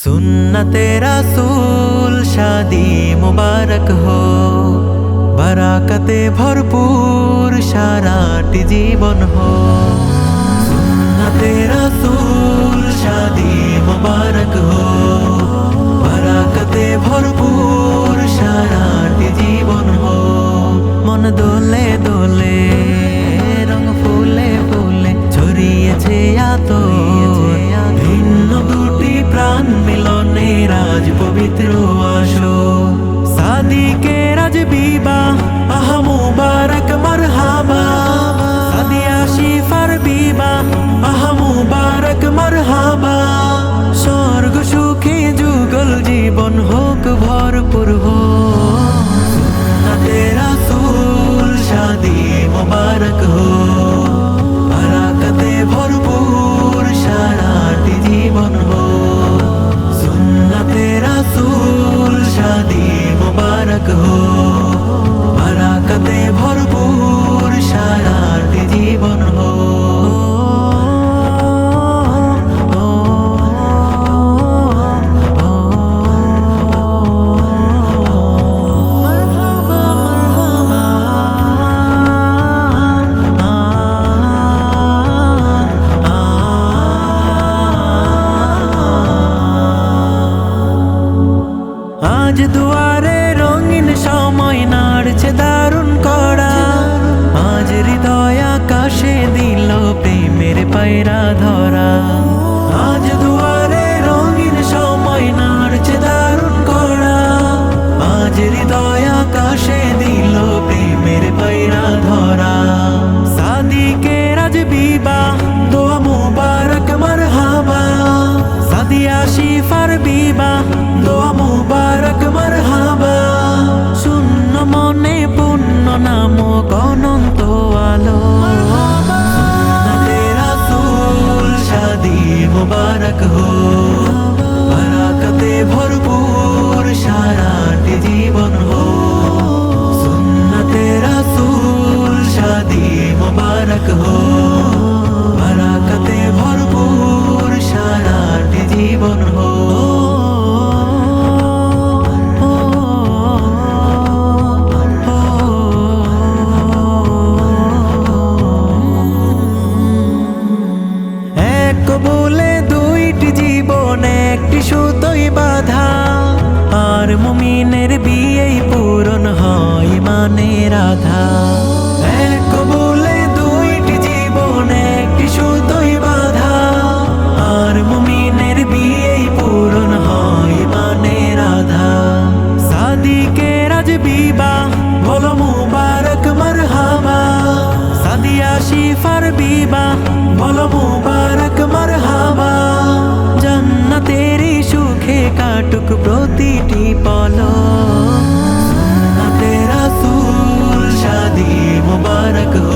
सुन्नते रसूल शादी मुबारक हो বারাকাতে ভরপুর সারাটি জীবন হো সুন্নতে রাসূল শাদি মুবারক হো বারাকাতে ভরপুর সারাটি জীবন হো মন দোলে দোলে রং ফুলে ফুলে ছড়িয়েছে আত ভরপুর হো সুন্নতে রাসূল শাদি মুবারক হো। বারাকাতে ভরপুর সারাটি জীবন হো। সুন্নতে রাসূল শাদি মুবারক হো। আজ দুয়ারে রঙিন সময় নাড়ছে দারুণ করা আজ হৃদয় আকাশে দিল প্রেমের পায়রা ধরা। আজ দুয়ারে রঙিন সময় নাড়ছে দারুণ করা আজ হৃদয় বাধা। আর মুমিনের বিয়েই পূরণ হয় মানে রাধা এক বলে দুইটি জীবন, একটি শুধুই বাধা। আর মুমিনের বিয়েই পূরণ হয় মানে রাধা সাদিকে রাজ বিবাহ, বলো মুবারক, মারহাবা। সাদিয়া শিফার বিবাহ, বলো প্রতিটি পল রাসুল শাদি মুবারক